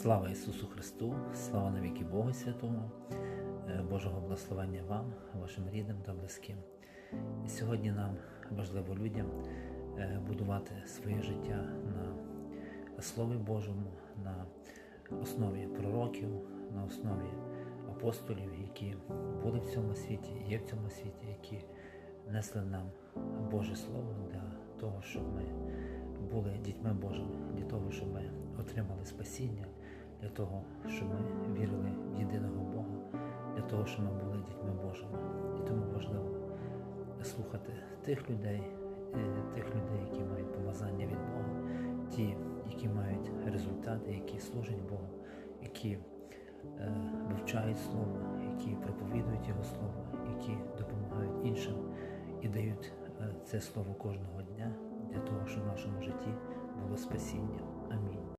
Слава Ісусу Христу, слава навіки Богу Святому, Е, Божого благословення вам, вашим рідним та близьким. І сьогодні нам важливо людям е, будувати своє життя на Слові Божому, на основі пророків, на основі апостолів, які були в цьому світі, є в цьому світі, які несли нам Боже Слово для того, щоб ми були дітьми Божими, для того, щоб ми отримали спасіння, для того, щоб ми вірили в єдиного Бога, для того, щоб ми були дітьми Божими. І тому важливо слухати тих людей, е, тих людей, які мають помазання від Бога, ті, які мають результати, які служать Богу, які е, вивчають Слово, які проповідують Його Слово, які допомагають іншим і дають е, це слово кожного дня для того, щоб в нашому житті було спасіння. Амінь.